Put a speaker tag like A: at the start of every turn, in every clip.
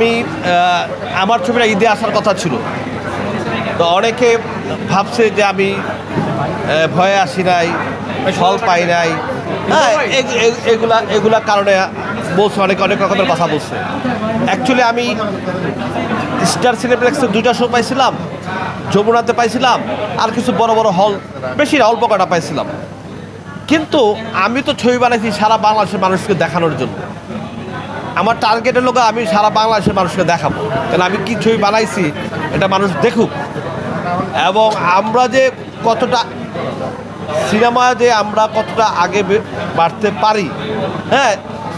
A: আমি আমার ছবিটা ঈদে আসার কথা ছিল। তো অনেকে ভাবছে যে আমি ভয়ে আসি নাই, ফল পাই নাই। হ্যাঁ এগুলা এগুলা কারণে বলছে, অনেকে, অনেক রকমের কথা বলছে। অ্যাকচুয়ালি আমি স্টার সিনেপ্লেক্সে দুইটা শো পাইছিলাম, যমুনাতে পাইছিলাম, আর কিছু বড় বড় হল বেশি অল্প কটা পাইছিলাম। কিন্তু আমি তো ছবি বানাইছি সারা বাংলাদেশের মানুষকে দেখানোর জন্য। আমার টার্গেটের লোক আমি সারা বাংলাদেশের মানুষকে দেখাবো। কারণ আমি কি ছবি বানাইছি, এটা মানুষ দেখুক। এবং আমরা যে কতটা সিনেমা যে আমরা কতটা আগে বাড়তে পারি হ্যাঁ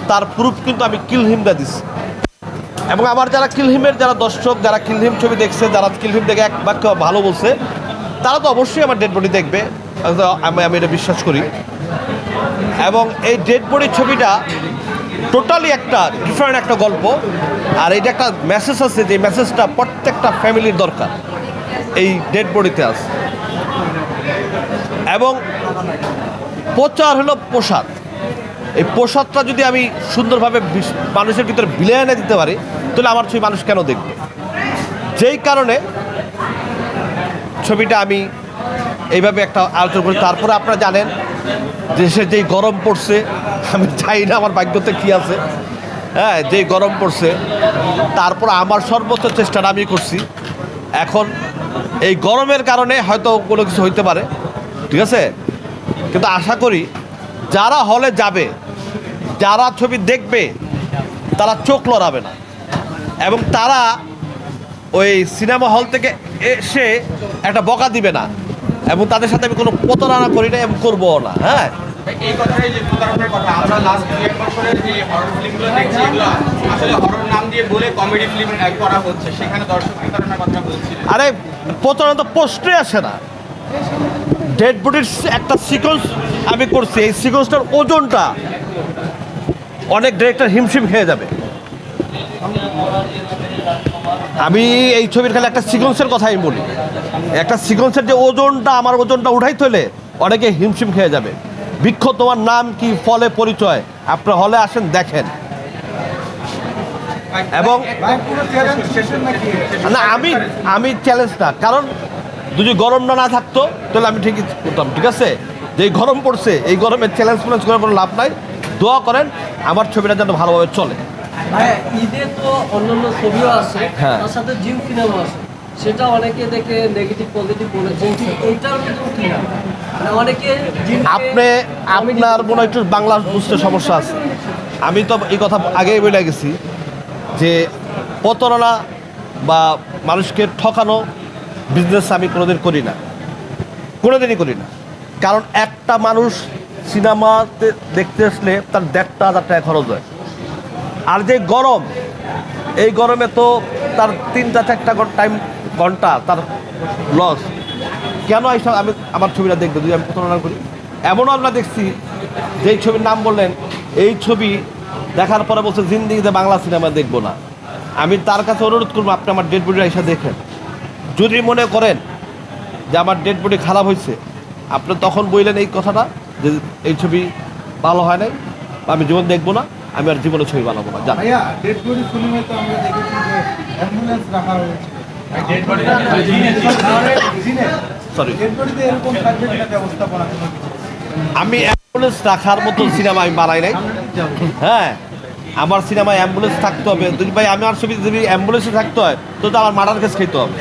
A: তার প্রুফ কিন্তু আমি কিলহিমটা দিছি। এবং আমার যারা কিলহিমের যারা দর্শক, যারা কিলহিম ছবি দেখছে, যারা কিলহিম দেখে এক বাক্য ভালো বলছে, তারা তো অবশ্যই আমার ডেড বডি দেখবে। আমি আমি এটা বিশ্বাস করি। এবং এই ডেড বডির ছবিটা টোটালি একটা ডিফারেন্ট একটা গল্প। আর এটা একটা মেসেজ আছে যে মেসেজটা প্রত্যেকটা ফ্যামিলির দরকার। এই ডেড বডিতে আছে। এবং প্রচার হলো প্রসাদ। এই প্রসাদটা যদি আমি সুন্দরভাবে মানুষের ভিতরে বিলিয়ে এনে দিতে পারি, তাহলে আমার ছবি মানুষ কেন দেখবে? যেই কারণে ছবিটা আমি এইভাবে একটা আলোচনা করি। তারপরে আপনারা জানেন দেশে যেই গরম পড়ছে, আমি চাই না আমার ভাগ্যতে কী আছে। হ্যাঁ যেই গরম পড়ছে, তারপর আমার সর্বোচ্চ চেষ্টাটা আমি করছি। এখন এই গরমের কারণে হয়তো কোনো কিছু হইতে পারে, ঠিক আছে? কিন্তু আশা করি যারা হলে যাবে, যারা ছবি দেখবে, তারা চোখ লড়াবে না। এবং তারা ওই সিনেমা হল থেকে এসে একটা বকা দিবে না। এবং তাদের সাথে আমি কোনো প্রতারণা করি না এবং করব না হ্যাঁ?
B: এই কথাই যে প্রতারণার কথা আমরা লাস্ট দু এক বছরের যে হরর ফিল্মগুলো দেখছি এগুলো আসলে হরর নাম দিয়ে বলে কমেডি ফিল্ম করা হচ্ছে সেখানে দর্শক প্রতারণার কথা বলছিলেন।
A: আরে প্রতারণা তো পোস্টে আসে না। ডেড বডির একটা সিকোয়েন্স আমি করছি এই সিকোয়েন্সটার ওজনটা অনেক ডিরেক্টর হিমশিম খেয়ে যাবে। আমি এই ছবির খালি একটা সিকোয়েন্সের কথাই বলি। একটা সিকোয়েন্সের যে ওজনটা, আমার ওজনটা উঠাই তোলে অনেকে হিমশিম খেয়ে যাবে। বৃক্ষ তোমার নাম কি, ফলে পরিচয়? আপনার হলে আসেন, দেখেন। এবং না, আমি আমি চ্যালেঞ্জ না, কারণ যদি গরমটা না না থাকতো, তাহলে আমি ঠিকই করতাম, ঠিক আছে? যে গরম পড়ছে, এই গরমে চ্যালেঞ্জ ফ্যালেঞ্জ করে কোনো লাভ নাই। দোয়া করেন, আমার ছবিটা যেন ভালোভাবে চলে।
C: ঈদে তো অন্যান্য ছবিও আছে
A: হ্যাঁ।
C: তার সাথে জিম ফিল্মও আছে। সেটা অনেকে দেখে নেগেটিভ পজিটিভ বলেছে এইটার কি না মানে অনেকে
A: আপনি আপনার মনে হয় একটু বাংলা বুঝতে সমস্যা আছে। আমি তো এই কথা আগেই বলে গেছি যে প্রতারণা বা মানুষকে ঠকানো বিজনেস আমি কোনোদিন করি না। কোনোদিনই করি না। কারণ একটা মানুষ সিনেমাতে দেখতে আসলে তার দেড়টা হাজার টাকা খরচ হয়। আর যে গরম, এই গরমে তো তার তিনটা, চারটা টাইম ঘণ্টা তার লস কেন এইসব আমি আমার ছবিটা দেখব? যদি আমি প্রতারণা করি। এমনও আমরা দেখছি, যেই ছবির নাম বললেন, এই ছবি দেখার পরে বলছে, জিন্দিগিতে বাংলা সিনেমা দেখব না। আমি তার কাছে অনুরোধ করব, আপনি আমার ডেড বডিটা এসে দেখেন। যদি মনে করেন যে আমার ডেড বডি খারাপ হয়েছে, আপনি তখন বললেন এই কথাটা, যে এই ছবি ভালো হয় নাই আমি জীবন দেখব না। আমি আর জীবনে ছবি বানাবো না জান।
D: ভাইয়া ডেড বডি সিনেমায় তো আমরা দেখেছি যে অ্যাম্বুলেন্স রাখা হয়েছে।
A: সরি আমি অ্যাম্বুলেন্স রাখার মতো সিনেমা আমি বানাই নাই। হ্যাঁ আমার সিনেমায় অ্যাম্বুলেন্স থাকতে হবে। যদি ভাই আমার ছবি যদি অ্যাম্বুলেন্সে থাকতে হয় তো আমার মার্ডার কেস খেতে হবে।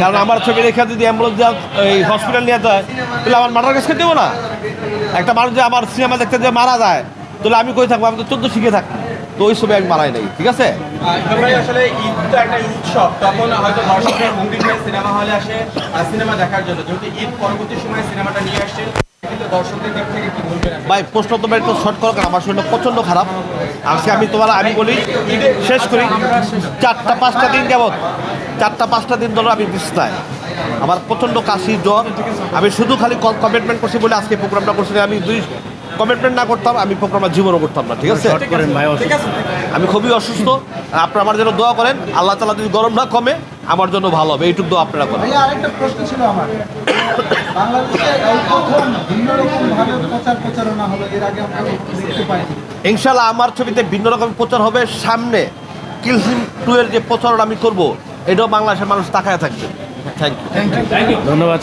A: কারণ আমার ছবি রেখে যদি অ্যাম্বুলেন্স এই হসপিটাল নিয়ে যেতে হয় তাহলে আমার মার্ডার কেস খেতে হবে না। একটা মানুষ যে আমার সিনেমা দেখতে যে মারা যায় তাহলে আমি কই থাকব? আমি তো চোদ্দ শিখে থাকি তো ওই ছবি আমি মারাই নাই ঠিক আছে?
B: আসলে ঈদ তো একটা উৎসব। তখন হয়তো দর্শকরা মুভি সিনেমা হলে আসে সিনেমা দেখার জন্য। যেহেতু ঈদ পরবর্তী সময় সিনেমাটা নিয়ে?
A: ভাই প্রশ্ন তোমার একটু শর্ট করো কারণ আমার শরীরটা প্রচণ্ড খারাপ। আজকে আমি তোমার আমি বলি শেষ করি। চারটা পাঁচটা দিন যাবত চারটা পাঁচটা দিন ধরো আমি বিছনায় আমার প্রচণ্ড কাশি জ্বর। আমি শুধু খালি কমিটমেন্ট করছি বলে আজকে প্রোগ্রামটা করছি আমি দুই কমিটমেন্ট না করতাম আমি প্রোগ্রামটা জীবনও করতাম না ঠিক আছে? আমি খুবই অসুস্থ আপনারা আমার জন্য দোয়া করেন আল্লাহ তালা যদি গরম না কমে আমার জন্য ভালো হবে এইটুকু দোয়া আপনারা করেন।
D: আরেকটা প্রশ্ন ছিল আমার। বাংলাদেশে এই প্রথম ভিন্ন রকম ভাবে প্রচার প্রচারণা হলো এর আগে আমরা দেখতে পাইনি।
A: ইনশাল্লাহ আমার ছবিতে ভিন্ন রকম প্রচার হবে সামনে কিলসিম টু এর যে প্রচারণ আমি করব এটাও বাংলাদেশের মানুষ তাকায় থাকবে। থ্যাংক ইউ থ্যাংক ইউ
E: ধন্যবাদ